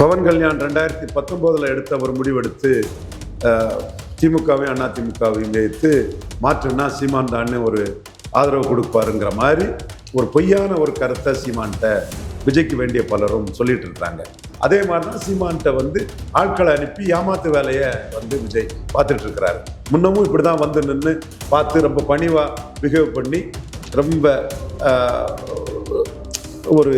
பவன் கல்யாண் ரெண்டாயிரத்தி பத்தொம்போதில் எடுத்த ஒரு முடிவெடுத்து திமுகவையும் அண்ணா திமுகவையும் வைத்து மாற்றுனா சீமான் தான்னு ஒரு ஆதரவு கொடுப்பாருங்கிற மாதிரி ஒரு பொய்யான ஒரு கருத்தை சீமான்கிட்ட விஜய்க்கு வேண்டிய பலரும் சொல்லிட்டு இருக்காங்க. அதே மாதிரி தான் சீமான்கிட்ட வந்து ஆட்களை அனுப்பி ஏமாத்து வேலையை வந்து விஜய் பார்த்துட்டு இருக்கிறாரு. முன்னமும் இப்படி தான் வந்து நின்று பார்த்து ரொம்ப பணிவாக பிஹேவ் பண்ணி ரொம்ப ஒரு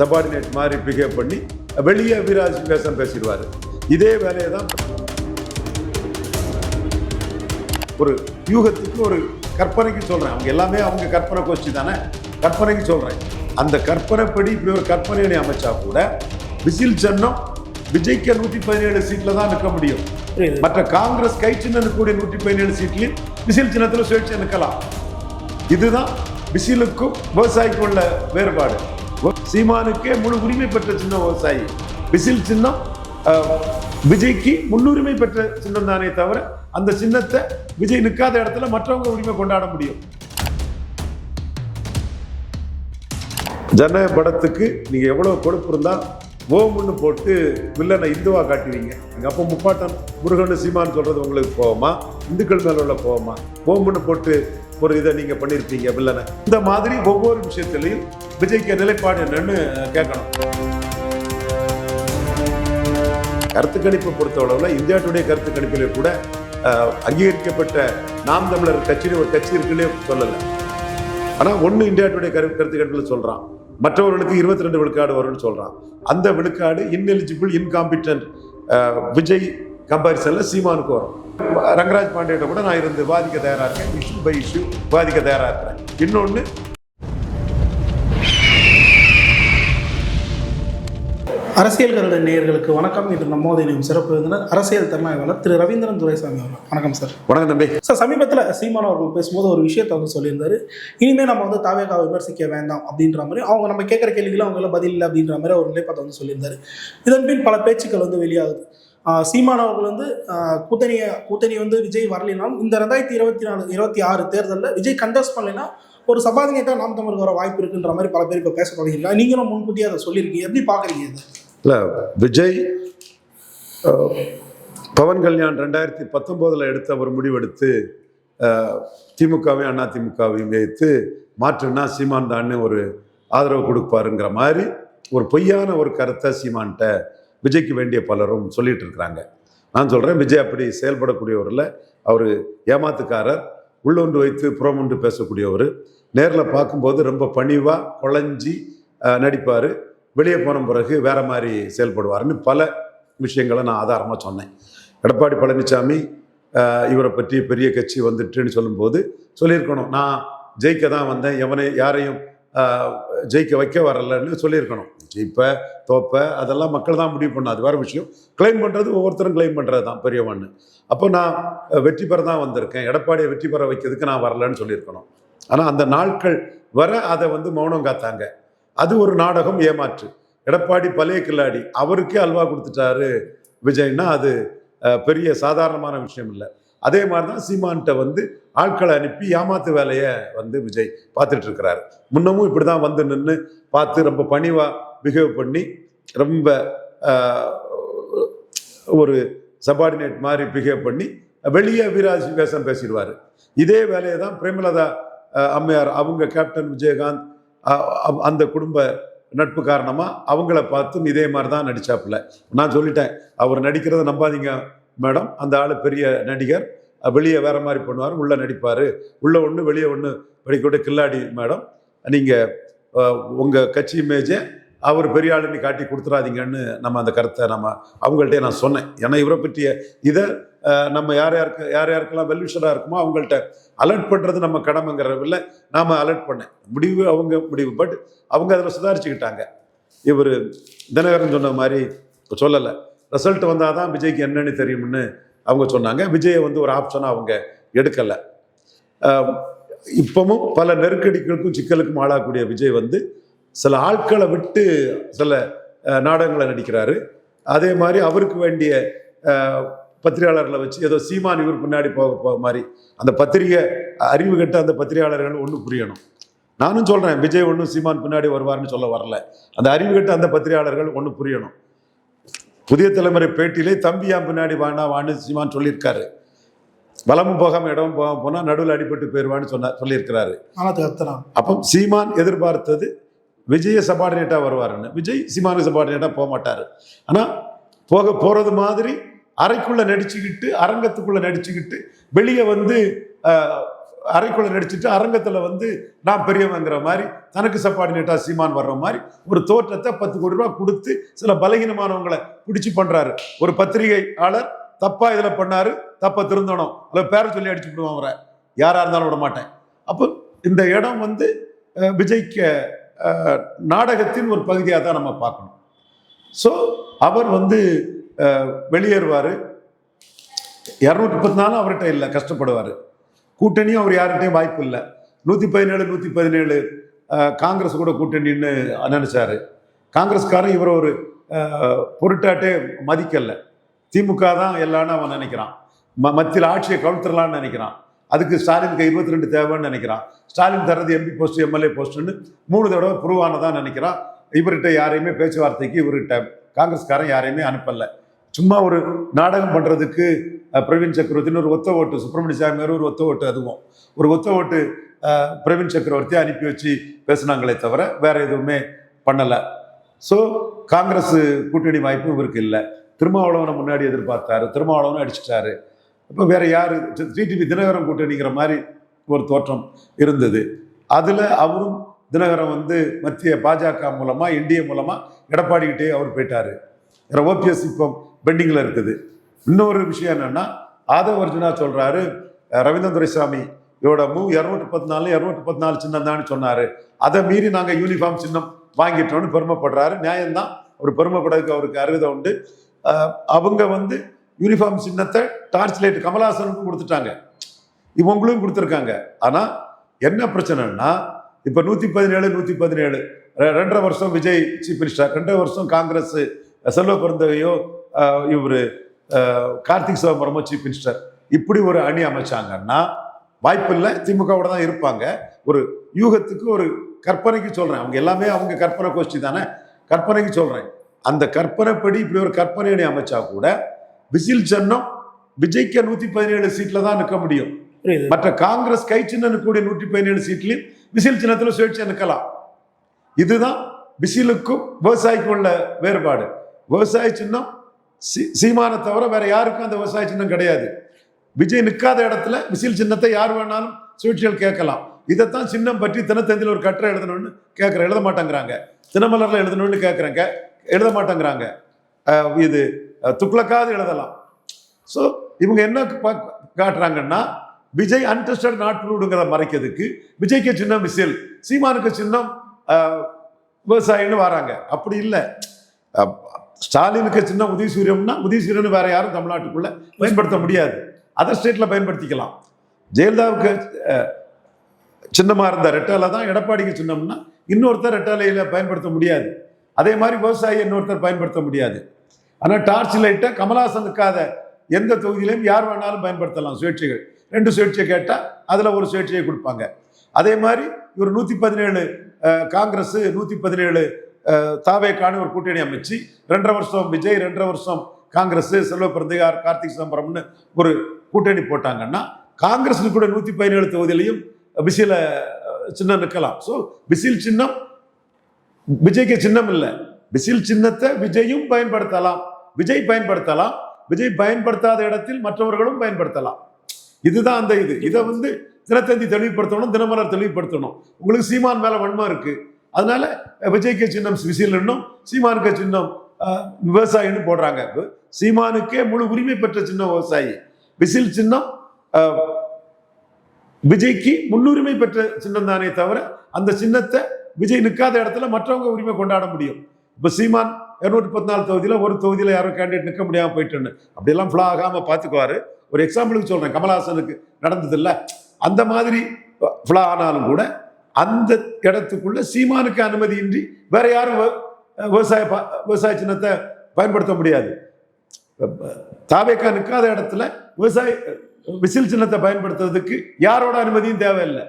சபார்டினேட் மாதிரி பிஹேவ் பண்ணி வெளியே வீராஜ் வேஷம் பேசிடுவார். இதே வேலையை தான் ஒரு யூகத்துக்கு ஒரு கற்பனைக்கு சொல்கிறேன் அவங்க எல்லாமே அவங்க கற்பனை கோஷ்டி தானே? கற்பனைக்கு சொல்கிறேன் அந்த கற்பனைப்படி இப்படி ஒரு கற்பனை அமைச்சா கூட விசில் சின்னம் விஜய்க்கு நூற்றி பதினேழு சீட்டில் தான் நிற்க முடியும். மற்ற காங்கிரஸ் கை சின்னம் கூடிய நூற்றி பதினேழு சீட்லையும் விசில் சின்னத்தில் சுயேட்சை நிற்கலாம் இதுதான் விசிலுக்கும் விவசாயிக்கும் உள்ள வேறுபாடு. சீமானுக்கே முழு உரிமை பெற்ற சின்ன விவசாயி. விசில் சின்னம் விஜய்க்கு முன்னுரிமை பெற்ற சின்னம் தானே தவிர அந்த சின்னத்தை விஜய் நிற்காத இடத்துல மற்றவங்க உரிமை கொண்டாட முடியும். ஜன படத்துக்கு நீங்க எவ்வளவு கொழுப்பு இருந்தா ஓம்னு போட்டு வில்லனை இந்துவா காட்டுவீங்க. எங்க அப்பா முப்பாட்டன் முருகன் சீமான் சொல்றது உங்களுக்கு கோவமா? இந்துக்கள் மேல உள்ள போவோமா ஓம்னு போட்டு ஒரு இதை நீங்க பண்ணியிருப்பீங்க வில்லனை. இந்த மாதிரி ஒவ்வொரு விஷயத்திலையும் விஜய்க்கு நிலைப்பாடு என்னன்னு கேட்கணும். கருத்து கணிப்பை பொறுத்தளவில் இந்தியா டுடே கருத்து கணிப்பிலே கூட அஹ், அங்கீகரிக்கப்பட்ட நாம் தமிழர் கட்சின்னு ஒரு கட்சி இருக்குன்னே சொல்லலை. ஆனா ஒண்ணு இந்தியா டுடே கரு கருத்து கணிப்பில் சொல்றான். மற்றவர்களுக்கு இருபத்தி ரெண்டு விழுக்காடு வரும்னு சொல்றான். அந்த விழுக்காடு இன்எலிஜிபிள் இன்காம்பிட்டன்ட் விஜய் கம்பாரிசனில் சீமானுக்கு வரும். ரங்கராஜ் பாண்டியிட்ட கூட நான் இருந்து வாதிக்க தயாராக இருக்கேன். இஷ்யூ பை இஷ்யூ வாதிக்க தயாராக இருக்கிறேன். இன்னொன்னு அரசியல் கருட நேயர்களுக்கு வணக்கம். இது நம்மோது இணையும் சிறப்பு விருந்தினர் அரசியல் திறனாய்வாளர் திரு ரவீந்திரன் துரைசாமி அவர்கள். வணக்கம் சார் வணக்கம் தம்பி. சார் சமீபத்தில் சீமான் அவர்கள் பேசும்போது ஒரு விஷயத்தை வந்து சொல்லியிருந்தாரு. இனிமேல் நம்ம வந்து தாவேகாவை விமர்சிக்க வேண்டாம் அப்படின்ற மாதிரி அவங்க நம்ம கேட்குற கேள்விகளும் அவங்கள பதில் இல்லை அப்படின்ற மாதிரி ஒரு நிலைப்பாட்டை வந்து சொல்லியிருந்தாரு. இதன் பின் பல பேச்சுக்கள் வந்து வெளியாகுது. சீமான் அவர்கள் வந்து கூட்டணியை கூட்டணி வந்து விஜய் வரலினாலும் இந்த ரெண்டாயிரத்தி இருபத்தி நாலு இருபத்தி ஆறு தேர்தலில் விஜய் கண்டஸ்ட் பண்ணலைன்னா ஒரு சபாதினேட்டா நாம் தமிழுக்கு வர வாய்ப்பு இருக்குன்ற மாதிரி பல பேர் இப்போ பேச தொடங்கிருக்காங்க நீங்களும் முன்கூட்டியே அதை சொல்லியிருக்கீங்க. எப்படி பார்க்குறீங்க இது? இல்லை விஜய் பவன் கல்யாண் ரெண்டாயிரத்தி பத்தொம்போதில் எடுத்த ஒரு முடிவெடுத்து திமுகவையும் அண்ணா திமுகவையும் வைத்து மாற்றுனா சீமான் தான்னு ஒரு ஆதரவு கொடுப்பாருங்கிற மாதிரி ஒரு பொய்யான ஒரு கருத்தை சீமான்கிட்ட விஜய்க்கு வேண்டிய பலரும் சொல்லிட்டு இருக்கிறாங்க. நான் சொல்கிறேன் விஜய் அப்படி செயல்படக்கூடியவரில் அவர் ஏமாத்துக்காரர் உள்ளொன்று வைத்து புறமொன்று பேசக்கூடியவர் நேரில் பார்க்கும்போது ரொம்ப பணிவாக குழஞ்சி நடிப்பார். வெளியே போன பிறகு வேற மாதிரி செயல்படுவார்னு பல விஷயங்களை நான் ஆதாரமாக சொன்னேன். எடப்பாடி பழனிசாமி இவரை பற்றி பெரிய கட்சி வந்துட்டுன்னு சொல்லும்போது சொல்லியிருக்கணும். நான் ஜெயிக்க தான் வந்தேன். எவனை யாரையும் ஜெயிக்க வைக்க வரலன்னு சொல்லியிருக்கணும். ஜெயிப்ப தோப்ப அதெல்லாம் மக்கள் தான் முடிவு பண்ண அது வேற விஷயம். கிளைம் பண்ணுறது ஒவ்வொருத்தரும் கிளைம் பண்ணுறது தான் பெரியவன்னு. அப்போ நான் வெற்றி பெற தான் வந்திருக்கேன். எடப்பாடியை வெற்றி பெற வைக்கிறதுக்கு நான் வரலன்னு சொல்லியிருக்கணும். ஆனால் அந்த நாட்கள் வர அதை வந்து மௌனம் காத்தாங்க. அது ஒரு நாடகம் ஏமாற்று. எடப்பாடி பழைய கில்லாடி அவருக்கே அல்வா கொடுத்துட்டாரு விஜய்னா அது பெரிய சாதாரணமான விஷயம் இல்லை. அதே மாதிரி தான் சீமான்கிட்ட வந்து ஆட்களை அனுப்பி ஏமாத்து வேலையை வந்து விஜய் பார்த்துட்டு இருக்கிறாரு. முன்னமும் இப்படி தான் வந்து நின்று பார்த்து ரொம்ப பணிவாக பிஹேவ் பண்ணி ரொம்ப ஒரு சபார்டினேட் மாதிரி பிஹேவ் பண்ணி வெளியே வீராஜ் வேஷம் பேசிடுவார். இதே வேலையை தான் பிரேமலதா அம்மையார் அவங்க கேப்டன் விஜயகாந்த் அந்த குடும்ப நட்பு காரணமாக அவங்கள பார்த்தும் இதே மாதிரி தான் நடிச்சாப்புல நான் சொல்லிட்டேன் அவர் நடிக்கிறத நம்பாதீங்க மேடம். அந்த ஆள் பெரிய நடிகர். வெளியே வேற மாதிரி பண்ணுவார் உள்ளே நடிப்பார். உள்ளே ஒன்று வெளியே ஒன்று படிக்கூட கில்லாடி மேடம். நீங்கள் உங்கள் கட்சி இமேஜை அவர் பெரிய ஆளுன்னு காட்டி கொடுத்துறாதீங்கன்னு நம்ம அந்த கருத்தை நம்ம அவங்கள்ட்டே நான் சொன்னேன். ஏன்னா இவரை பற்றிய இதை நம்ம யார் யாருக்கு யார் யாருக்கெல்லாம் வெல்விஷராக இருக்குமோ அவங்கள்ட்ட அலர்ட் பண்ணுறது நம்ம கடமைங்கிறவில்ல நாம் அலர்ட் பண்ணேன் முடிவு அவங்க முடிவு. பட் அவங்க அதில் சுதாரிச்சுக்கிட்டாங்க. இவர் தினகரன் சொன்ன மாதிரி சொல்லலை. ரிசல்ட் வந்தால் தான் விஜய்க்கு என்னன்னு தெரியும்னு அவங்க சொன்னாங்க. விஜயை வந்து ஒரு ஆப்ஷனாக அவங்க எடுக்கலை. இப்பவும் பல நெருக்கடிகளுக்கும் சிக்கலுக்கும் ஆளாகக்கூடிய விஜய் வந்து சில ஆட்களை விட்டு சில நாடகங்களை நடிக்கிறாரு. அதே மாதிரி அவருக்கு வேண்டிய பத்திரிகையாளர்களை வச்சு ஏதோ சீமான் இவர் பின்னாடி போக போக மாதிரி அந்த பத்திரிகை அறிவு கட்ட அந்த பத்திரிகையாளர்கள் ஒன்று புரியணும். நானும் சொல்கிறேன் விஜய் ஒன்றும் சீமான் பின்னாடி வருவார்னு சொல்ல வரல. அந்த அறிவு கட்ட அந்த பத்திரிகையாளர்கள் ஒன்று புரியணும். புதிய தலைமுறை பேட்டியிலே தம்பியா பின்னாடி வானா வான்னு சீமான் சொல்லியிருக்காரு. வலமும் போகாம இடமும் போகாம போனா நடுவில் அடிபட்டு போயிடுவான்னு சொன்னார் சொல்லியிருக்கிறாரு. அப்போ சீமான் எதிர்பார்த்தது விஜய சபார்டினேட்டாக வருவாருன்னு. விஜய் சீமானுக்கு சபார்டினேட்டாக போக மாட்டார். ஆனால் போக போகிறது மாதிரி அறைக்குள்ளே நடிச்சுக்கிட்டு அரங்கத்துக்குள்ளே நடிச்சுக்கிட்டு வெளியே வந்து அறைக்குள்ளே நடிச்சுட்டு அரங்கத்தில் வந்து நான் பெரியவங்கிற மாதிரி தனக்கு சப்பார்டினேட்டாக சீமான் வர்ற மாதிரி ஒரு தோற்றத்தை பத்து கோடி ரூபா கொடுத்து சில பலகீனமானவங்களை பிடிச்சி பண்ணுறாரு ஒரு பத்திரிகையாளர் தப்பாக இதில் பண்ணாரு தப்பை திருந்தணும். இல்லை பேரை சொல்லி அடிச்சு விடுவான் அவரை. யாராக இருந்தாலும் விட மாட்டேன். அப்போ இந்த இடம் வந்து விஜய்க்க விஜய்க்கு நாடகத்தின் ஒரு பகுதியாக தான் நம்ம பார்க்கணும். ஸோ அவர் வந்து வெளியேறுவார். இரநூத்தி முப்பத்தி நாலு அவர்கிட்ட இல்லை கஷ்டப்படுவார். கூட்டணியும் அவர் யார்கிட்டையும் வாய்ப்பு இல்லை. நூற்றி பதினேழு நூற்றி பதினேழு காங்கிரஸ் கூட கூட்டணின்னு நினச்சாரு. காங்கிரஸ்காரன் இவர் ஒரு பொருட்டாட்டே மதிக்கலை. திமுக தான் எல்லான்னு அவன் நினைக்கிறான். ம மத்தியில் ஆட்சியை கவுழ்த்துடலான்னு நினைக்கிறான். அதுக்கு ஸ்டாலினுக்கு இருபத்தி ரெண்டு தேவைன்னு நினைக்கிறான். ஸ்டாலின் தர்றது எம்பி போஸ்ட் எம்எல்ஏ போஸ்ட்டுன்னு மூணு தடவை புருவானதான் நினைக்கிறான். இவர்கிட்ட யாரையுமே பேச்சுவார்த்தைக்கு இவர்கிட்ட காங்கிரஸ்காரன் யாரையுமே அனுப்பலை. சும்மா ஒரு நாடகம் பண்ணுறதுக்கு பிரவீன் சக்கரவர்த்தின்னு ஒரு ஒத்த ஓட்டு சுப்பிரமணிய சாமியார் ஒரு ஒத்த ஓட்டு அதுவும். ஒரு ஒத்த ஓட்டு பிரவீன் சக்கரவர்த்தி அனுப்பி வச்சு பேசுனாங்களே தவிர வேற எதுவுமே பண்ணலை. ஸோ காங்கிரஸ் கூட்டணி வாய்ப்பு இவருக்கு இல்லை. திருமாவளவனை முன்னாடி எதிர்பார்த்தாரு திருமாவளவனை அடிச்சிட்டாரு. இப்போ வேற யாரு? டிடிவி தினகரன் கூட்டணிங்கிற மாதிரி ஒரு தோற்றம் இருந்தது. அதில் அவரும் தினகரன் வந்து மத்திய பாஜக மூலமாக என்டிஏ மூலமாக எடப்பாடிக்கிட்டே அவர் போயிட்டார். ஓபிஎஸ் இப்போ பெண்டிங்கில் இருக்குது. இன்னொரு விஷயம் என்னென்னா ஆதவ அர்ஜுனா சொல்கிறாரு ரவீந்திர ரவீந்திரன் துரைசாமி இவரோட மூவ் இரநூத்தி பத்து நாலு இரநூத்தி பத்து நாலு சின்னம் தான் சொன்னார். அதை மீறி நாங்கள் யூனிஃபார்ம் சின்னம் வாங்கிட்டோம்னு பெருமைப்படுறாரு. நியாயம்தான். ஒரு பெருமைப்படுறதுக்கு அவருக்கு அருகதை உண்டு. அவங்க வந்து யூனிஃபார்ம் சின்னத்தை டார்ச் லைட் கமலஹாசனுக்கும் கொடுத்துட்டாங்க. இவங்களும் கொடுத்துருக்காங்க. ஆனால் என்ன பிரச்சனைன்னா இப்போ நூற்றி பதினேழு நூற்றி பதினேழு ரெண்டரை வருஷம் விஜய் சீஃப் மினிஸ்டர் ரெண்டரை வருஷம் காங்கிரஸ் செல்வ பிறந்தவையோ இவர் கார்த்திக் சிதம்பரமோ சீஃப் மினிஸ்டர் இப்படி ஒரு அணி அமைச்சாங்கன்னா வாய்ப்பில்லை திமுகவோட தான் இருப்பாங்க. ஒரு யூகத்துக்கு ஒரு கற்பனைக்கு சொல்றேன். அவங்க எல்லாமே அவங்க கற்பனை கோஷ்டி தானே? கற்பனைக்கு சொல்றேன். அந்த கற்பனைப்படி இப்படி ஒரு கற்பனை அணி அமைச்சா கூட விசில் சின்னம் விஜய்க்கு நூத்தி பதினேழு சீட்ல தான் நிற்க முடியும். மற்ற காங்கிரஸ் கை சின்னம் கூடிய நூற்றி பதினேழு சீட்லையும் விசில் சின்னத்தில் சுயேட்சை நிற்கலாம் இதுதான் விசிலுக்கும் விவசாயிக்கும் உள்ள வேறுபாடு. விவசாய சின்னம் சீ- சீமானை தவிர வேற யாருக்கும் அந்த விவசாய சின்னம் கிடையாது. விஜய் நிற்காத இடத்துல விசில் சின்னத்தை யார் வேணாலும் சுழற்சிகள் கேட்கலாம். இதைத்தான் சின்னம் பற்றி தினத்தந்தியில் ஒரு கட்டுரை எழுதணும்னு கேட்குறேன். எழுத மாட்டேங்கிறாங்க. தினமலரில் எழுதணும்னு கேட்குறேங்க எழுத மாட்டேங்கிறாங்க. இது துக்ளக்காவது எழுதலாம். ஸோ இவங்க என்ன பா- காட்டுறாங்கன்னா விஜய் அன்டெஸ்டட் நாட் மறைக்கிறதுக்கு விஜய்க்கு சின்னம் விசில் சீமானுக்கு சின்னம் விவசாயின்னு வராங்க. அப்படி இல்லை. ஸ்டாலினுக்கு சின்ன உதயசூரியம்னா உதயசூரியன் வேற யாரும் தமிழ்நாட்டுக்குள்ள பயன்படுத்த முடியாது. அதர் ஸ்டேட்ல பயன்படுத்திக்கலாம். ஜெயலலிதாவுக்கு சின்னமாக இருந்த ரெட்டாலை தான் எடப்பாடிக்கு சின்னம்னா இன்னொருத்தர் ரெட்டாலையில் பயன்படுத்த முடியாது. அதே மாதிரி விவசாயி இன்னொருத்தர் பயன்படுத்த முடியாது. ஆனால் டார்ச் லைட்டை கமலஹாசன் இருக்காத எந்த தொகுதியிலையும் யார் வேணாலும் பயன்படுத்தலாம் சுயேட்சைகள். ரெண்டு சுயேட்சை கேட்டால் அதில் ஒரு சுயேட்சையை கொடுப்பாங்க. அதே மாதிரி இவர் நூற்றி பதினேழு காங்கிரஸ் நூற்றி பதினேழு தாவேக்கான ஒரு கூட்டணி அமைச்சு ரெண்டரை வருஷம் விஜய் ரெண்டரை வருஷம் காங்கிரஸ் செல்வ பிறந்தகார் கார்த்திக் சிதம்பரம்னு ஒரு கூட்டணி போட்டாங்கன்னா காங்கிரஸுக்கு கூட நூற்றி பதினேழு தொகுதியிலையும் பிசியில் சின்னம் நிற்கலாம். ஸோ பிசில் சின்னம் விஜய்க்கு சின்னம் இல்லை. பிசில் சின்னத்தை விஜயும் பயன்படுத்தலாம். விஜய் பயன்படுத்தலாம். விஜய் பயன்படுத்தாத இடத்தில் மற்றவர்களும் பயன்படுத்தலாம். இதுதான் அந்த இது. இதை வந்து தினத்தந்தி தெளிவுபடுத்தணும் தினமலர் தெளிவுபடுத்தணும். உங்களுக்கு சீமான் மேலே வன்மம் இருக்குது அதனால விஜய்க்கு சின்னம் விசிலன்னும் சீமானுக்கு சின்னம் விவசாயின்னு போடுறாங்க. சீமானுக்கே முழு உரிமை பெற்ற சின்னம் விவசாயி. விசில் சின்னம் விஜய்க்கு முன்னுரிமை பெற்ற சின்னம் தானே தவிர அந்த சின்னத்தை விஜய் நிற்காத இடத்துல மற்றவங்க உரிமை கொண்டாட முடியும். இப்போ சீமான் இருநூற்றி பத்தி தொகுதியில் ஒரு தொகுதியில் யாரும் கேண்டிடேட் நிற்க முடியாமல் போயிட்டுன்னு. அப்படியெல்லாம் ஃபுல்லாக ஆகாமல் பார்த்துக்குவாரு. ஒரு எக்ஸாம்பிளுக்கு சொல்கிறேன் கமலஹாசனுக்கு நடந்ததில்ல. அந்த மாதிரி ஃபுல்லாக ஆனாலும் கூட அந்த இடத்துக்குள்ள சீமானுக்கு அனுமதியின்றி வேற யாரும் விவ- விவசாய விவசாய சின்னத்தை பயன்படுத்த முடியாது. தாவேக்கா நிற்காத இடத்துல விவசாய விசில் சின்னத்தை பயன்படுத்துறதுக்கு யாரோட அனுமதியும் தேவையில்லை.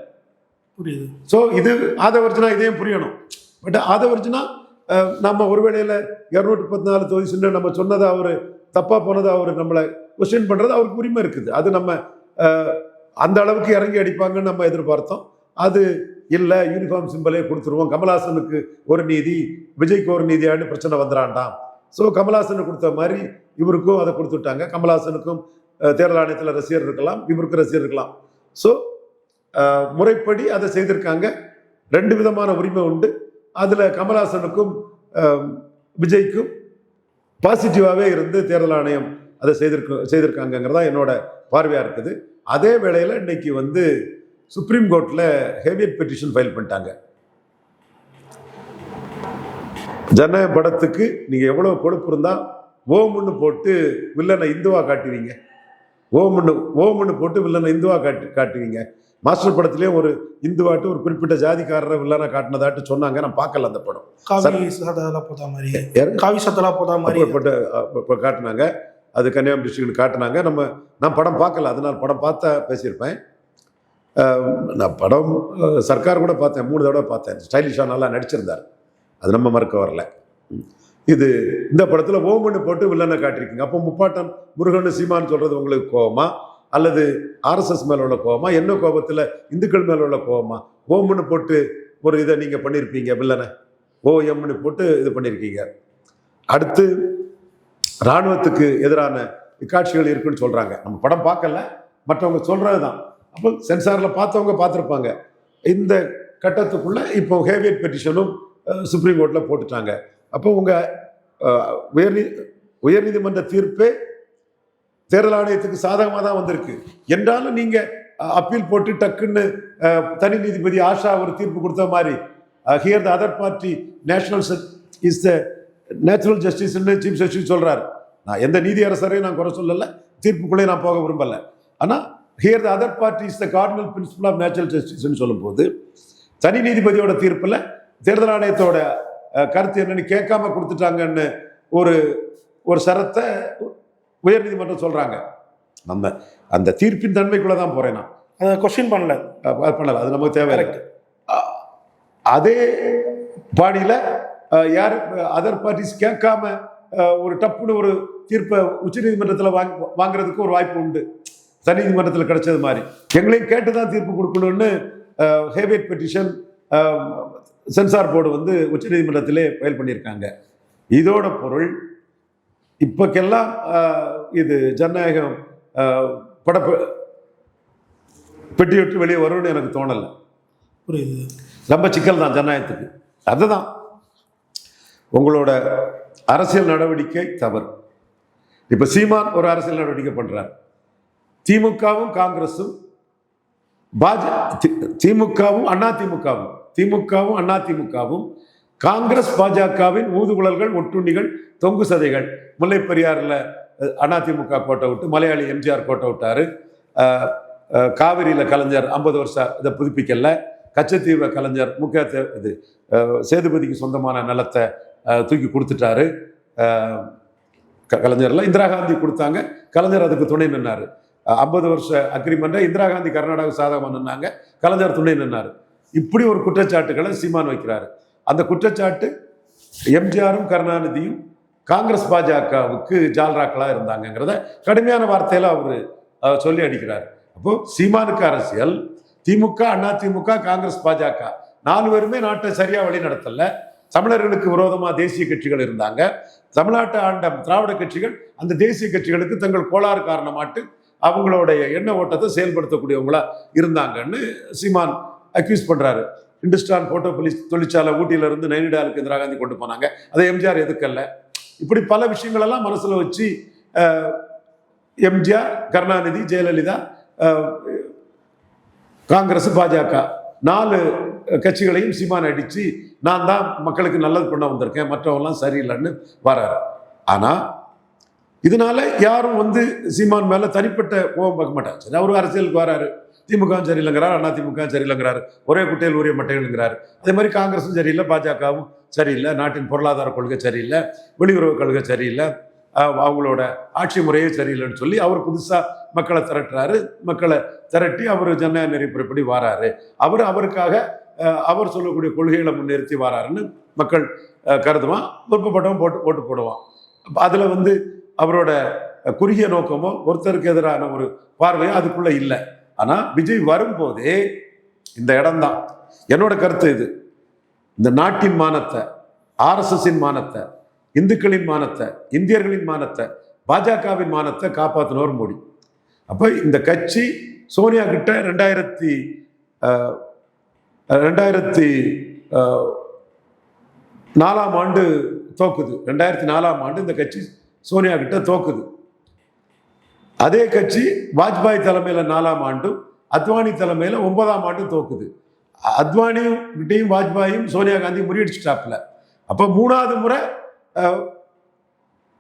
புரியுது. ஸோ இது ஆதவர்ஜனா இதையும் புரியணும். பட் ஆதவர்ஜனா நம்ம ஒருவேளையில் இரநூத்தி பத்து நாலு தொகுதி சின்ன நம்ம சொன்னதை அவர் தப்பாக போனதை அவர் நம்மளை கொஸ்டின் பண்ணுறது அவருக்கு உரிமை இருக்குது. அது நம்ம அந்த அளவுக்கு இறங்கி அடிப்பாங்கன்னு நம்ம எதிர்பார்த்தோம். அது இல்லை யூனிஃபார்ம் சிம்பலே கொடுத்துருவோம். கமல்ஹாசனுக்கு ஒரு நீதி விஜய்க்கு ஒரு நீதியான்னு பிரச்சனை வந்துடாண்டாம் ஸோ கமல்ஹாசனுக்கு கொடுத்த மாதிரி இவருக்கும் அதை கொடுத்துட்டாங்க. கமல்ஹாசனுக்கும் தேர்தல் ஆணையத்தில் ரசிகர் இருக்கலாம் இவருக்கும் ரசிகர் இருக்கலாம். ஸோ முறைப்படி அதை செய்திருக்காங்க. ரெண்டு விதமான உரிமை உண்டு. அதில் கமல்ஹாசனுக்கும் விஜய்க்கும் பாசிட்டிவாகவே இருந்து தேர்தல் ஆணையம் அதை செய்திருக்க செய்திருக்காங்கங்கிறதா என்னோட பார்வையாக இருக்குது. அதே வேளையில் இன்னைக்கு வந்து சுப்ரீம் கோர்ட்டில் ஹேவியட் பெட்டிஷன் ஃபைல் பண்ணிட்டாங்க. ஜன படத்துக்கு நீங்கள் எவ்வளோ கொழுப்பு இருந்தால் ஓமுன்னு போட்டு வில்லனை இந்துவா காட்டுவீங்க. ஓமுன்னு ஓமுன்னு போட்டு வில்லனை இந்துவா காட்டு காட்டுவீங்க. மாஸ்டர் படத்திலே ஒரு இந்துவாட்டு ஒரு குறிப்பிட்ட ஜாதிக்காரரை வில்லனை காட்டினதாட்டு சொன்னாங்க. நான் பார்க்கல அந்த படம். காவி சத்தலா போதா மாதிரி? காவி போதா மாதிரி. அப்ப காட்டினாங்க. அது கன்னியாகுமரி டிஸ்ட்ரிக்ட் காட்டினாங்க. நம்ம நான் படம் பார்க்கல. அதனால் படம் பார்த்தா பேசியிருப்பேன். நான் படம் சர்க்கார் கூட பார்த்தேன் மூணு தடவை பார்த்தேன். ஸ்டைலிஷாக நல்லா நடிச்சிருந்தார். அது நம்ம மறுக்க வரல. இது இந்த படத்தில் ஓமன்னு போட்டு வில்லனை காட்டியிருக்கீங்க. அப்போ முப்பாட்டன் முருகன் சீமான்னு சொல்கிறது உங்களுக்கு கோவமா? அல்லது ஆர்எஸ்எஸ் மேலே உள்ள கோவமா? என்ன கோபத்தில் இந்துக்கள் மேலே உள்ள கோவமா? ஓம்னு போட்டு ஒரு இதை நீங்கள் பண்ணியிருப்பீங்க வில்லனை. ஓ எம்னு போட்டு இது பண்ணியிருக்கீங்க அடுத்து இராணுவத்துக்கு எதிரான காட்சிகள் இருக்குன்னு சொல்கிறாங்க நம்ம படம் பார்க்கல. மற்றவங்க சொல்கிறது தான் அப்போ சென்சாரில் பார்த்தவங்க பார்த்துருப்பாங்க. இந்த கட்டத்துக்குள்ளே இப்போ ஹேவியட் பெட்டிஷனும் சுப்ரீம் கோர்ட்டில் போட்டுட்டாங்க. அப்போ உங்கள் உயர்நீ உயர்நீதிமன்ற தீர்ப்பே தேர்தல் ஆணையத்துக்கு சாதகமாக தான் வந்திருக்கு. என்றாலும் நீங்கள் அப்பீல் போட்டு டக்குன்னு தனி நீதிபதி ஆஷா ஒரு தீர்ப்பு கொடுத்த மாதிரி hear the other party national is the natural ஜஸ்டிஸ்ன்னு chief justice சொல்கிறார் நான் எந்த நீதியரசரையும் நான் குறை சொல்லலை தீர்ப்புக்குள்ளே நான் போக விரும்பலை. ஆனால் hear the other party is the cardinal principle of natural ஜஸ்டிஸ்ன்னு சொல்லும்போது தனி நீதிபதியோட தீர்ப்பில் தேர்தல் ஆணையத்தோட கருத்து என்னன்னு கேட்காம கொடுத்துட்டாங்கன்னு ஒரு ஒரு சரத்தை உயர்நீதிமன்றம் சொல்கிறாங்க நம்ம அந்த தீர்ப்பின் தன்மைக்குள்ளே தான் போகிறேன் நான். அதை கொஸ்டின் பண்ணல. பண்ணல. அது நமக்கு தேவை Correct. அதே பாடியில் யார் அதர் பார்ட்டிஸ் கேட்காம ஒரு டப்புன்னு ஒரு தீர்ப்பை உச்சநீதிமன்றத்தில் வாங்க வாங்குறதுக்கு ஒரு வாய்ப்பு உண்டு. தனி நீதிமன்றத்தில் கிடைச்சது மாதிரி. எங்களையும் கேட்டு தான் தீர்ப்பு கொடுக்கணும்னு ஹேவியட் பெட்டிஷன் சென்சார் போர்டு வந்து உச்சநீதிமன்றத்திலே ஃபைல் பண்ணியிருக்காங்க. இதோட பொருள் இப்போக்கெல்லாம் இது ஜனநாயகம் படப்பு பெட்டி விட்டு வெளியே வரும்னு எனக்கு தோணலை. புரியுது. ரொம்ப சிக்கல் தான் ஜனநாயகத்துக்கு. அதுதான். உங்களோட அரசியல் நடவடிக்கை தவறு. இப்போ சீமான் ஒரு அரசியல் நடவடிக்கை பண்றார். திமுகவும் காங்கிரஸும் பாஜ தி- திமுகவும் அண்ணா திமுகவும் திமுகவும் அண்ணா திமுகவும் காங்கிரஸ் பாஜகவின் ஊதுகுழல்கள் ஒட்டுண்ணிகள் தொங்கு சதைகள். முல்லை அண்ணா அதிமுக கோட்டை விட்டு மலையாளி எம்ஜிஆர் கோட்டை விட்டாரு. காவிரியில் கலைஞர் ஐம்பது வருஷம் இதை புதுப்பிக்கல. கச்சத்தீவு கலைஞர் முக்கிய இது சேதுபதிக்கு சொந்தமான நிலத்தை தூக்கி கொடுத்துட்டாரு. அஹ், க- இந்திரா காந்தி கொடுத்தாங்க. கலைஞர் அதுக்கு துணை நின்னார். ஐம்பது வருஷ அக்ரிமெண்ட்டை இந்திரா காந்தி கர்நாடக சாதகமாக நின்னாங்க. கலைஞர் துணை நின்னார். இப்படி ஒரு குற்றச்சாட்டுகளை சீமான் வைக்கிறாரு. அந்த குற்றச்சாட்டு எம்ஜிஆரும் கருணாநிதியும் காங்கிரஸ் பாஜகவுக்கு ஜால்ராக்களாக இருந்தாங்கங்கிறத கடுமையான வார்த்தையில் அவர் சொல்லி அடிக்கிறார். அப்போ சீமானுக்கு அரசியல் திமுக அண்ணா திமுக காங்கிரஸ் பாஜக நாலு பேருமே நாட்டை சரியாக வழி நடத்தலை. தமிழர்களுக்கு விரோதமாக தேசிய கட்சிகள் இருந்தாங்க. தமிழ்நாட்டை ஆண்ட திராவிட கட்சிகள் அந்த தேசிய கட்சிகளுக்கு தங்கள் கோளாறு காரணமாட்டு அவங்களுடைய எண்ண ஓட்டத்தை செயல்படுத்தக்கூடியவங்களா இருந்தாங்கன்னு சீமான் அக்யூஸ் பண்றாரு. இந்துஸ்தான் போட்டோ போலீஸ் தொழிற்சாலை ஊட்டியில இருந்து நைனிடாலுக்கு இந்திரா காந்தி கொண்டு போனாங்க. அதை எம்ஜிஆர் எதுக்கல்ல? இப்படி பல விஷயங்களெல்லாம் மனசில் மனசுல வச்சு எம்ஜிஆர் கருணாநிதி ஜெயலலிதா காங்கிரஸ் பாஜக நாலு கட்சிகளையும் சீமான் அடித்து நான் தான் மக்களுக்கு நல்லது பண்ண வந்திருக்கேன் மற்றவங்கலாம் சரியில்லைன்னு வராரு. ஆனால் இதனால யாரும் வந்து சீமான் மேல தனிப்பட்ட கோபம் பார்க்க மாட்டாங்க சரி அவரும் அரசியலுக்கு வராரு. திமுக சரியில்லைங்கிறார் அண்ணா திமுக சரியில்லைங்கிறார். ஒரே குட்டையில் உரிய மட்டைகள்ங்கிறார் அதே மாதிரி காங்கிரஸும் சரியில்லை பாஜகவும் சரியில்லை நாட்டின் பொருளாதார கொள்கை சரியில்லை வெளியுறவு கொள்கை சரியில்லை அவங்களோட ஆட்சி முறையே சரியில்லைன்னு சொல்லி அவர் புதுசாக மக்களை திரட்டுறாரு. மக்களை திரட்டி அவர் ஜனநாயக நெறிப்புறப்படி வாராரு. அவர் அவருக்காக அவர் சொல்லக்கூடிய கொள்கைகளை முன்னிறுத்தி வாராருன்னு மக்கள் கருதுவான். விருப்பப்பட்டவன் போட்டு போட்டு போடுவான். அதில் வந்து அவரோட குறுகிய நோக்கமோ ஒருத்தருக்கு எதிரான ஒரு பார்வையோ அதுக்குள்ள இல்லை. ஆனால் விஜய் வரும்போதே இந்த இடம்தான். என்னோட கருத்து இது. இந்த நாட்டின் மானத்தை ஆர்எஸ்எஸின் மானத்தை இந்துக்களின் மானத்தை இந்தியர்களின் மானத்தை பாஜகவின் மானத்தை காப்பாற்றினவர் மோடி. அப்போ இந்த கட்சி சோனியா கிட்ட ரெண்டாயிரத்தி ரெண்டாயிரத்தி நாலாம் ஆண்டு தோக்குது. ரெண்டாயிரத்தி நாலாம் ஆண்டு இந்த கட்சி சோனியா கிட்ட தோக்குது. அதே கட்சி வாஜ்பாய் தலைமையில் நாலாம் ஆண்டும் அத்வானி தலைமையில் ஒன்பதாம் ஆண்டு தோக்குது. அத்வானியும் கிட்டையும் வாஜ்பாயும் சோனியா காந்தி முறியடிச்சிட்டாப்புல. அப்போ மூணாவது முறை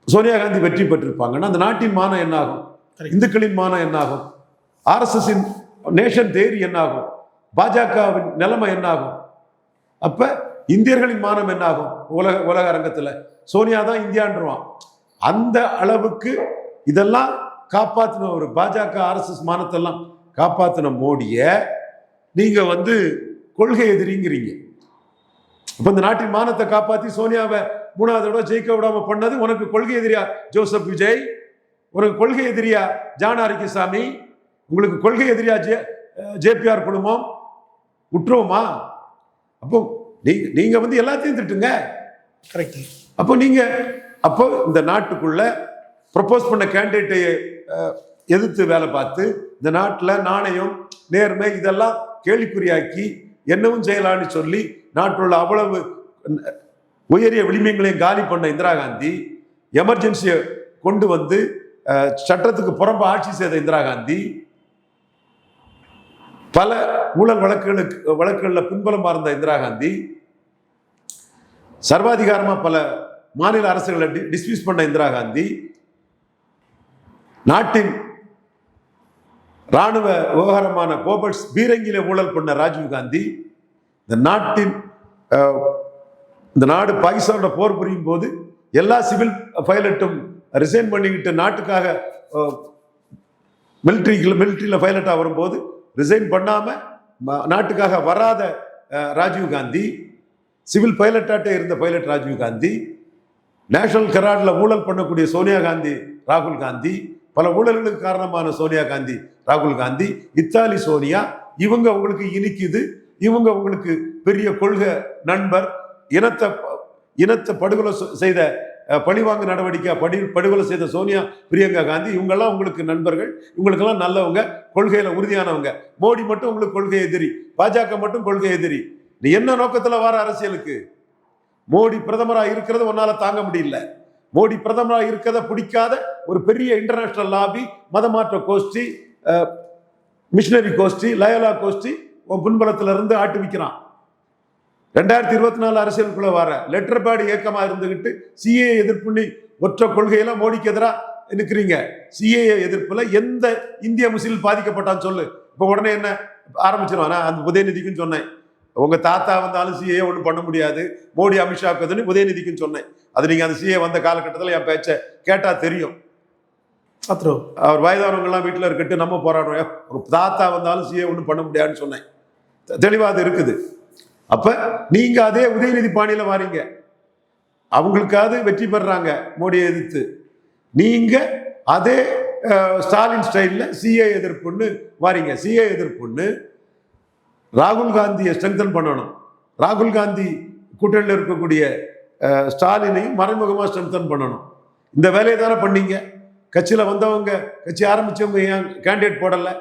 சோனியா காந்தி வெற்றி பெற்றிருப்பாங்கன்னா அந்த நாட்டின் மானம் என்னாகும். இந்துக்களின் மானம் என்னாகும்? ஆர்எஸ்எஸ்ஸின் நேஷன் தேரி என்னாகும்? பாஜகவின் நிலைமை என்னாகும்? அப்ப இந்தியர்களின் மானம் என்னாகும்? உலக உலக அரங்கத்துல. சோனியா தான் இந்தியான்றான் அந்த அளவுக்கு இதெல்லாம் காப்பாத்தின ஒரு பாஜக ஆர்எஸ்எஸ் மானத்தெல்லாம் காப்பாத்தின மோடிய நீங்க வந்து கொள்கை எதிரிங்கிறீங்க. அப்ப இந்த நாட்டின் மானத்தை காப்பாத்தி சோனியாவை மூணாவது தடவை ஜெயிக்க விடாம பண்ணது உனக்கு கொள்கை எதிரியா ஜோசப் விஜய்? உனக்கு கொள்கை எதிரியா ஜான் ஆரோக்கியசாமி? உங்களுக்கு கொள்கை எதிரியா ஜே ஜேபிஆர் குழுமம்? விட்டுருவோமா அப்போ நீங்க நீங்க வந்து எல்லாத்தையும் திட்டுங்க கரெக்ட் அப்போ நீங்க அப்போ இந்த நாட்டுக்குள்ள ப்ரப்போஸ் பண்ண கேண்டிடேட்டை எதிர்த்து வேலை பார்த்து இந்த நாட்டில் நாணயம் நேர்மை இதெல்லாம் கேள்விக்குறியாக்கி என்னவும் செய்யலான்னு சொல்லி நாட்டுள்ள அவ்வளவு உயரிய விளிம்பங்களையும் காலி பண்ண இந்திரா காந்தி எமர்ஜென்சியை கொண்டு வந்து சட்டத்துக்கு புறம்ப ஆட்சி செய்த இந்திரா காந்தி பல ஊழல் வழக்குகளுக்கு வழக்குகளில் பின்பலமாக இருந்த இந்திரா காந்தி சர்வாதிகாரமாக பல மாநில அரசுகளை டிஸ்மிஸ் பண்ண இந்திரா காந்தி நாட்டின் ராணுவ விவகாரமான போபட்ஸ் பீரங்கில ஊழல் பண்ண ராஜீவ் காந்தி இந்த நாட்டின் இந்த நாடு பாகிஸ்தானோட போர் புரியும் போது எல்லா சிவில் பைலட்டும் ரிசைன் பண்ணிக்கிட்டு நாட்டுக்காக மிலிட்ரிக்கு மிலிட்ரியில் பைலட்டாக வரும்போது ரிசைன் பண்ணாமல் நாட்டுக்காக வராத ராஜீவ் காந்தி சிவில் பைலட்டாட்டே இருந்த பைலட் ராஜீவ் காந்தி நேஷனல் கராடில் ஊழல் பண்ணக்கூடிய சோனியா காந்தி ராகுல் காந்தி பல ஊழல்களுக்கு காரணமான சோனியா காந்தி ராகுல் காந்தி இத்தாலி சோனியா இவங்க உங்களுக்கு இனிக்குது இவங்க உங்களுக்கு பெரிய கொள்கை நண்பர் இனத்தை இனத்தை படுகொலை செய்த பழிவாங்கு நடவடிக்கை படி படுகொலை செய்த சோனியா பிரியங்கா காந்தி இவங்கெல்லாம் உங்களுக்கு நண்பர்கள் இவங்களுக்கெல்லாம் நல்லவங்க கொள்கையில் உறுதியானவங்க. மோடி மட்டும் உங்களுக்கு கொள்கை எதிரி பாஜக மட்டும் கொள்கை எதிரி. நீ என்ன நோக்கத்தில் வர அரசியலுக்கு? மோடி பிரதமராக இருக்கிறத உன்னால் தாங்க முடியல. மோடி பிரதமராக இருக்கிறத பிடிக்காத ஒரு பெரிய இன்டர்நேஷ்னல் லாபி மதமாற்ற கோஷ்டி மிஷினரி கோஷ்டி லயலா கோஷ்டி உன் பின்புலத்துல இருந்து ஆட்டுவிக்கிறான் ரெண்டாயிரத்தி இருபத்தி நாலு அரசியலுக்குள்ள வர லெட்டர் பேடு இயக்கமாக இருந்துகிட்டு சிஏ எதிர்ப்புன்னு ஒற்ற கொள்கையில மோடிக்கு எதிராக நிற்கிறீங்க சிஏஏ எதிர்ப்பில் எந்த இந்திய முஸ்லீம் பாதிக்கப்பட்டான்னு சொல்லு. இப்போ உடனே என்ன ஆரம்பிச்சிருவானா? அந்த உதயநிதிக்குன்னு சொன்னேன். உங்க தாத்தா வந்தாலும் சிஏ ஒன்றும் பண்ண முடியாது. மோடி அமித்ஷாக்கு எதுன்னு உதயநிதிக்குன்னு சொன்னேன். அது நீங்க அந்த சிஏ வந்த காலகட்டத்தில் என் பேச்சை கேட்டா தெரியும். அத்ரோ. அவர் வயதானவங்கெல்லாம் வீட்டில் இருக்கட்டு நம்ம போராடுறோம். உங்க தாத்தா வந்தாலும் சிஏ ஒன்றும் பண்ண முடியாதுன்னு சொன்னேன். தெ- தெளிவா அது இருக்குது. அப்ப நீங்க அதே உதயநிதி பாணியில வாரீங்க. அவங்களுக்காவது வெற்றி பெறுறாங்க மோடியை எதிர்த்து. நீங்க அதே ஸ்டாலின் ஸ்டைல்ல சிஏ எதிர்ப்புன்னு வாரீங்க. சிஏ எதிர்ப்புன்னு ராகுல் காந்தியை ஸ்ட்ரெங்தன் பண்ணணும். ராகுல் காந்தி கூட்டணியில் இருக்கக்கூடிய ஸ்டாலினையும் மறைமுகமாக ஸ்ட்ரெங்தன் பண்ணணும். இந்த வேலையை தானே பண்ணீங்க? கட்சியில் வந்தவங்க கட்சி ஆரம்பிச்சவங்க ஏன் கேண்டிடேட் போடலை?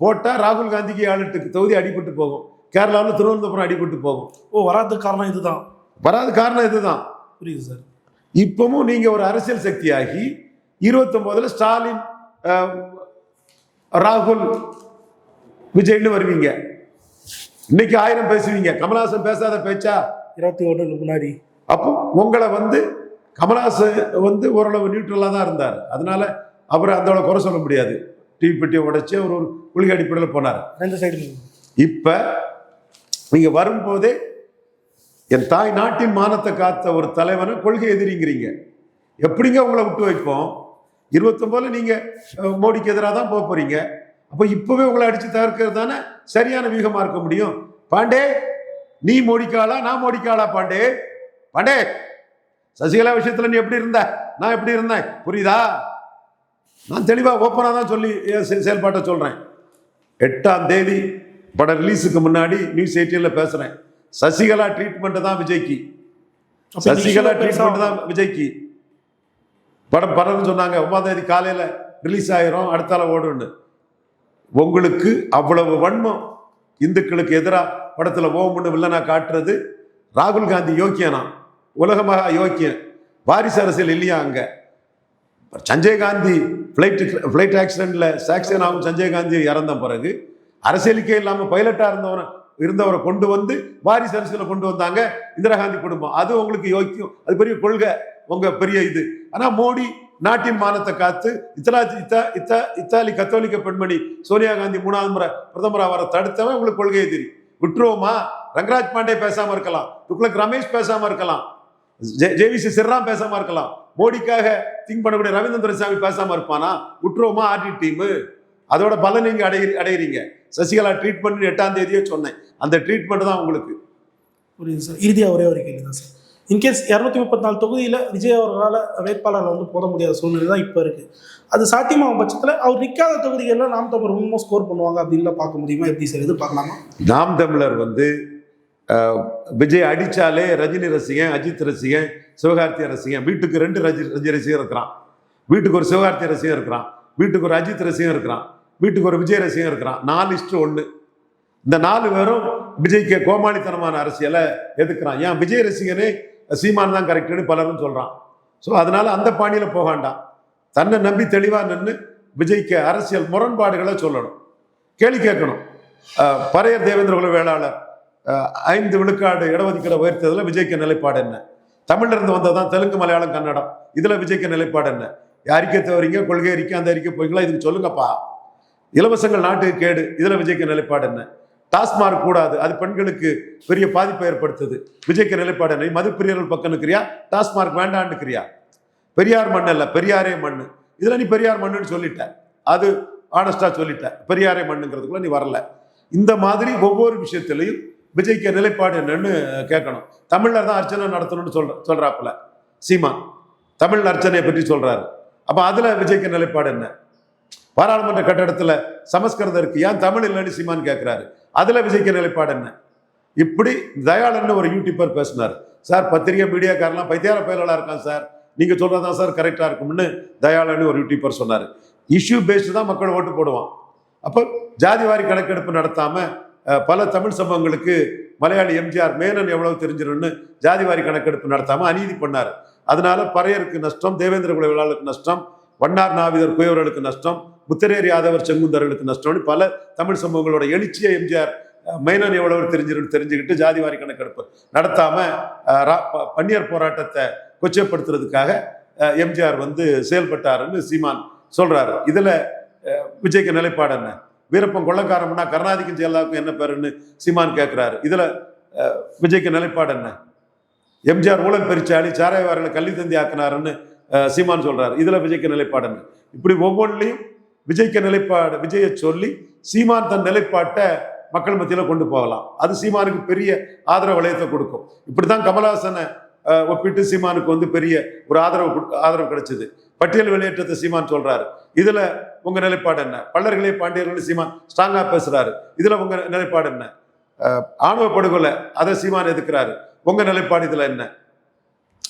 போட்டால் ராகுல் காந்திக்கு எட்டு தொகுதி அடிபட்டு போகும். கேரளாவில் திருவனந்தபுரம் அடிபட்டு போகும். ஓ வராததுக்கு காரணம் இதுதான். வராத காரணம் இதுதான். புரியுது சார். இப்பவும் நீங்க ஒரு அரசியல் சக்தியாகி இருபத்தொன்பதுல ஸ்டாலின் ராகுல் விஜய்னு வருவீங்க. இன்னைக்கு ஆயிரம் பேசுவீங்க. கமலஹாசன் பேசாத பேச்சா? இருபத்தி ஒன்றுக்கு முன்னாடி. அப்போ உங்களை வந்து கமலஹாசன் வந்து ஓரளவு நியூட்ரலாக தான் இருந்தார். அதனால அவரை அந்த அளவு குறை சொல்ல முடியாது. டிவி பெட்டியை உடைச்சு அவர் ஒரு கொள்கை அடிப்படையில் போனார். ரெண்டு சைடு இப்ப நீங்க வரும்போதே என் தாய் நாட்டின் மானத்தை காத்த ஒரு தலைவனை கொள்கை எதிரிங்கிறீங்க. எப்படிங்க உங்களை விட்டு வைப்போம்? இருபத்தொன்பதுல நீங்க அஹ், மோடிக்கு எதிராக தான் போக போறீங்க. அப்போ இப்பவே உங்களை அடிச்சு தவிர்க்கிறது தானே சரியான வியூகமா இருக்க முடியும். பாண்டே நீ மோடிக்காளா நான் மோடிக்காளா பாண்டே? பாண்டே சசிகலா விஷயத்துல நீ எப்படி இருந்த? நான் எப்படி இருந்தேன்? புரியுதா? நான் தெளிவா ஓப்பனாக தான் சொல்லி செயல்பாட்டை சொல்றேன். எட்டாம் தேதி படம் ரிலீஸுக்கு முன்னாடி நியூஸ் எயிட்டீன்ல பேசுறேன். சசிகலா ட்ரீட்மெண்ட் தான் விஜய்க்கு. சசிகலா ட்ரீட்மெண்ட் தான் விஜய்க்கு. படம் படம்னு சொன்னாங்க. ஒன்பதாம் தேதி காலையில ரிலீஸ் ஆயிரும். அடுத்தால ஓடுன்னு உங்களுக்கு அவ்வளவு வன்மம் இந்துக்களுக்கு எதிராக படத்தில் ஓம்னு வில்லனா காட்டுறது? ராகுல் காந்தி யோக்கியனா? உலகமாக யோக்கியன். வாரிசு அரசியல் இல்லையா அங்கே? சஞ்சய் காந்தி ஃப்ளைட் ஃப்ளைட் ஆக்சிடெண்ட்டில் சாக்சன் ஆகும் சஞ்சய் காந்தி இறந்த பிறகு அரசியலுக்கே இல்லாமல் பைலட்டாக இருந்தவரை இருந்தவரை கொண்டு வந்து வாரிசு அரசியலை கொண்டு வந்தாங்க. இந்திரா காந்தி குடும்பம். அது உங்களுக்கு யோக்கியம். அது பெரிய கொள்கை. உங்க பெரிய இது. ஆனா மோடி நாட்டின் மானத்தை காத்து இத்தலா இத்தா இத்தா இத்தாலி கத்தோலிக்க பெண்மணி சோனியா காந்தி மூணாவது முறை பிரதமராக வர தடுத்தவன் உங்களுக்கு கொள்கையை தெரியும். விட்டுருவோமா? ரங்கராஜ் பாண்டே பேசாம இருக்கலாம். துக்ளக் ரமேஷ் பேசாம இருக்கலாம். ஜெ- ஜேவிசி சிர்ராம் பேசாம இருக்கலாம். மோடிக்காக திங்க் பண்ணக்கூடிய ரவீந்திர சாமி பேசாம இருப்பானா? விட்டுருவோமா? ஆர்டி டீமு? அதோட பலன் நீங்க அடைய அடையிறீங்க. சசிகலா ட்ரீட்மெண்ட் எட்டாம் தேதியே சொன்னேன். அந்த ட்ரீட்மெண்ட் தான் உங்களுக்கு. புரியுது சார். இறுதியாக ஒரே ஒரு கேள்வி தான் சார். இன்கேஸ் இரநூத்தி முப்பத்தி நாலு தொகுதியில் விஜய் அவர்களால் வேட்பாளரை வந்து போட முடியாத சூழ்நிலை தான் இப்போ இருக்குது அது சாத்தியமாகும் பட்சத்தில் அவர் நிற்காத தொகுதிகளில் நாம் தமிழ் ரொம்ப ஸ்கோர் பண்ணுவாங்க அப்படின்லாம் பார்க்க முடியுமா? எப்படி சார்? எதிர்பார்க்கலாமா நாம் தமிழர் வந்து விஜய் அடிச்சாலே ரஜினி ரசிகன் அஜித் ரசிகன் சிவகார்த்திய ரசிகன். வீட்டுக்கு ரெண்டு ரஜி ரஜி ரசிகன் இருக்கிறான். வீட்டுக்கு ஒரு சிவகார்த்திய ரசிகன் இருக்கிறான். வீட்டுக்கு ஒரு அஜித் ரசிகன் இருக்கிறான். வீட்டுக்கு ஒரு விஜய் ரசிகன் இருக்கிறான். நாலு இஷ்டம் ஒன்று இந்த நாலு பேரும் விஜய்க்கு கோமாளித்தனமான அரசியலை எதுக்குறான் ஏன்? விஜய் ரசிகனே சீமான் தான் கரெக்டுன்னு பலரும் சொல்கிறான் ஸோ அதனால அந்த பாணியில் போக வேண்டாம். தன்னை நம்பி தெளிவாக நின்று விஜய்க்கு அரசியல் முரண்பாடுகளை சொல்லணும். கேள்வி கேட்கணும். அஹ், பறையர் தேவேந்திர குல வேளாளர் ஐந்து விழுக்காடு இடஒதுக்கீடு உயர்த்ததில் விஜய்க்கு நிலைப்பாடு என்ன? தமிழ்லேருந்து இருந்து வந்ததான் தெலுங்கு மலையாளம் கன்னடம். இதில் விஜய்க்கு நிலைப்பாடு என்ன? அறிக்கை தவறீங்க கொள்கை அறிக்கை அந்த அறிக்கை போய்ங்களா? இதுக்கு சொல்லுங்கப்பா. இலவசங்கள் நாட்டுக்கு கேடு. இதில் விஜய்க்கு நிலைப்பாடு என்ன? டாஸ்மார்க் கூடாது. அது பெண்களுக்கு பெரிய பாதிப்பை ஏற்படுத்துது. விஜய்க்கு நிலைப்பாடு என்ன? மதுப்பிரியர்கள் பக்கம் இருக்கிறியா டாஸ்மார்க் வேண்டான்னுக்கிறியா பெரியார் மண் அல்ல பெரியாரே மண் இதில் நீ பெரியார் மண்ணுன்னு சொல்லிட்ட. அது ஆனஸ்டாக சொல்லிட்ட. பெரியாரே மண்ணுங்கிறதுக்குள்ள நீ வரல. இந்த மாதிரி ஒவ்வொரு விஷயத்திலையும் விஜய்க்கு நிலைப்பாடு என்னன்னு கேட்கணும். தமிழில் தான் அர்ச்சனை நடத்தணும்னு சொல்ற சொல்கிறாப்புல சீமா தமிழ் அர்ச்சனையை பற்றி சொல்கிறாரு அப்போ அதில் விஜய்க்கு நிலைப்பாடு என்ன? பாராளுமன்ற கட்டடத்தில் சமஸ்கிருதம் இருக்கு. ஏன் தமிழ் இல்லைன்னு சீமான் கேட்குறாரு அதில் விஜய்க்கு நிலைப்பாடு என்ன? இப்படி தயாளன்னு ஒரு யூடியூபர் பேசினார். சார் பத்திரிகை மீடியாக்காரெல்லாம் பைத்தியார பயலாளாக இருக்கான் சார். நீங்கள் சொல்கிறது தான் சார் கரெக்டாக இருக்கும்னு தயாளன்னு ஒரு யூடியூபர் சொன்னார். இஷ்யூ பேஸ்டு தான் மக்கள் ஓட்டு போடுவான். அப்போ ஜாதிவாரி கணக்கெடுப்பு நடத்தாமல் பல தமிழ் சம்பவங்களுக்கு மலையாளி எம்ஜிஆர் மேனன் எவ்வளவு தெரிஞ்சிடும்னு ஜாதிவாரி கணக்கெடுப்பு நடத்தாமல் அநீதி பண்ணார். அதனால பறையருக்கு நஷ்டம் தேவேந்திர குல நஷ்டம் வண்ணார் நாவிதர் குயவர்களுக்கு நஷ்டம் முத்தரேர் யாதவர் செங்குந்தர்களுக்கு நஷ்டம்னு பல தமிழ் சம்பவங்களோட எழுச்சியை எம்ஜிஆர் மைனான் மேனன் எவ்வளவு தெரிஞ்சிருன்னு தெரிஞ்சுக்கிட்டு ஜாதிவாரி கணக்கெடுப்பு நடத்தாம ரா- ப- பன்னியர் போராட்டத்தை கொச்சைப்படுத்துறதுக்காக எம்ஜிஆர் வந்து செயல்பட்டாருன்னு சீமான் சொல்றாரு. இதுல விஜய்க்கு நிலைப்பாடு என்ன? வீரப்பன் கொள்ளக்காரம்னா கருணாதிக்கும் ஜெயலலிதாவுக்கும் என்ன பேருன்னு சீமான் கேட்கிறாரு இதுல விஜய்க்கு நிலைப்பாடு என்ன? எம்ஜிஆர் ஊழல் பெருச்சாளி சாராயவாரில் கல்வி தந்தி ஆக்கினாருன்னு சீமான் சொல்றாரு. இதுல விஜய்க்கு நிலைப்பாடு என்ன? இப்படி ஒவ்வொன்றிலையும் விஜய்க்கு நிலைப்பாடு விஜயை சொல்லி சீமான் தன் நிலைப்பாட்டை மக்கள் மத்தியில் கொண்டு போகலாம். அது சீமானுக்கு பெரிய ஆதரவு வளையத்தை கொடுக்கும். இப்படிதான் கமலஹாசனை ஒப்பிட்டு சீமானுக்கு வந்து பெரிய ஒரு ஆதரவு கொடு- ஆதரவு கிடைச்சது. பட்டியல் வெளியேற்றத்தை சீமான் சொல்றாரு. இதுல உங்க நிலைப்பாடு என்ன? பல்லர்களே பாண்டியர்கள் சீமான் ஸ்ட்ராங்கா பேசுறாரு. இதுல உங்க நிலைப்பாடு என்ன? ஆணவ படுகொலை அதை சீமான் எதுக்குறாரு உங்க நிலைப்பாடு இதுல என்ன?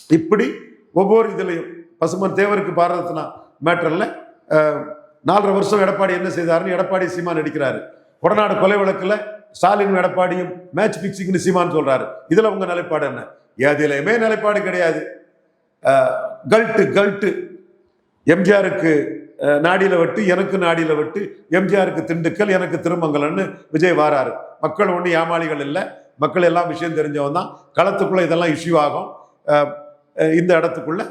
இப்படி ஒவ்வொரு இதுலையும் பசுமன் தேவருக்கு பாரதத்தினா மேட்டர்ல நாலரை வருஷம் எடப்பாடி என்ன செய்தாருன்னு எடப்பாடி சீமான் நடிக்கிறாரு. கொடநாடு கொலை வழக்கில் ஸ்டாலின் எடப்பாடியும் மேட்ச் பிக்சிங்னு சீமான் சொல்கிறாரு இதில் உங்க நிலைப்பாடு என்ன? எதுலையுமே நிலைப்பாடு கிடையாது. Cult cult. எம்ஜிஆருக்கு நாடியில் வெட்டு எனக்கு நாடியில் வெட்டு எம்ஜிஆருக்கு திண்டுக்கல் எனக்கு திருமங்கலம்னு விஜய் வாராரு. மக்கள் ஒன்றும் ஏமாளிகள் இல்லை. மக்கள் எல்லாம் விஷயம் தெரிஞ்சவன் தான். களத்துக்குள்ளே இதெல்லாம் இஷ்யூ ஆகும். இந்த இடத்துக்குள்ள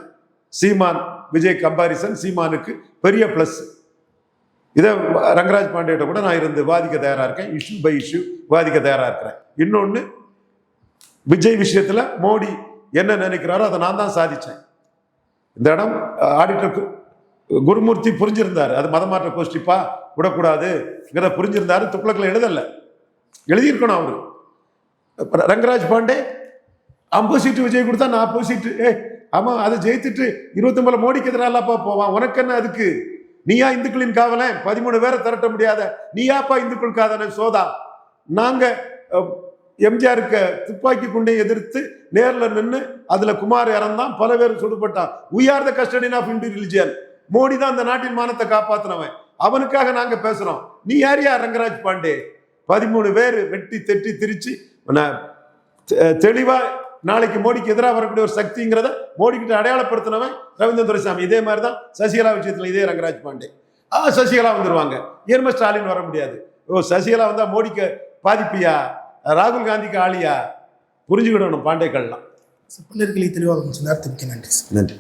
சீமான் விஜய் கம்பாரிசன் சீமானுக்கு பெரிய ப்ளஸ் இதை ரங்கராஜ் பாண்டியிட்ட கூட நான் இருந்து வாதிக்க தயாராக இருக்கேன். இஷ்யூ பை இஷ்யூ வாதிக்க தயாராக இருக்கிறேன். இன்னொன்று விஜய் விஷயத்தில் மோடி என்ன நினைக்கிறாரோ அதை நான் தான் சாதித்தேன் இந்த இடம் ஆடிட்டர் குருமூர்த்தி புரிஞ்சிருந்தார். அது மதமாற்ற கோஷ்டிப்பா? விடக்கூடாதுங்கிறத புரிஞ்சிருந்தாரு துக்ளக்கில் எழுதலை. எழுதியிருக்கணும் அவர். ரங்கராஜ் பாண்டே ஐம்பது சீட்டு விஜய் கொடுத்தா நான் சீட்டு. ஏ ஆமாம் அதை ஜெயித்துட்டு இருபத்தொம்பதுல மோடிக்கு எதிராகப்பா போவான். உனக்கு என்ன அதுக்கு? நீயா இந்துக்களின் காவலன் பதிமூணு பேரை திரட்ட முடியாத நீயாப்பா இந்துக்கள் காதலன் சோதா. நாங்க எம்ஜிஆருக்கு துப்பாக்கி குண்டை எதிர்த்து நேரில் நின்று அதுல குமார் இறந்தான் பல பேர் சுடுபட்டான். We are the of Hindu religion Modi தான் அந்த நாட்டின் மானத்தை காப்பாத்தினவன். அவனுக்காக நாங்க பேசுறோம். நீ யார் யார்? ரங்கராஜ் பாண்டே. பதிமூணு பேர் வெட்டி தெட்டி திரிச்சு நான் தெளிவா நாளைக்கு மோடிக்கு எதிராக வரக்கூடிய ஒரு சக்திங்கிறத மோடி கிட்ட அடையாளப்படுத்தினவன் ரவீந்திர துரைசாமி இதே மாதிரி தான் சசிகலா விஷயத்துல இதே ரங்கராஜ் பாண்டே. ஆ சசிகலா வந்துருவாங்க. ஏர்ம ஸ்டாலின் வர முடியாது. ஓ சசிகலா வந்தா மோடிக்கு பாதிப்பியா? ராகுல் காந்திக்கு ஆளியா? புரிஞ்சுக்கிடணும் பாண்டேக்கள்லாம். பல்வேறு தெளிவாக நன்றி. நன்றி.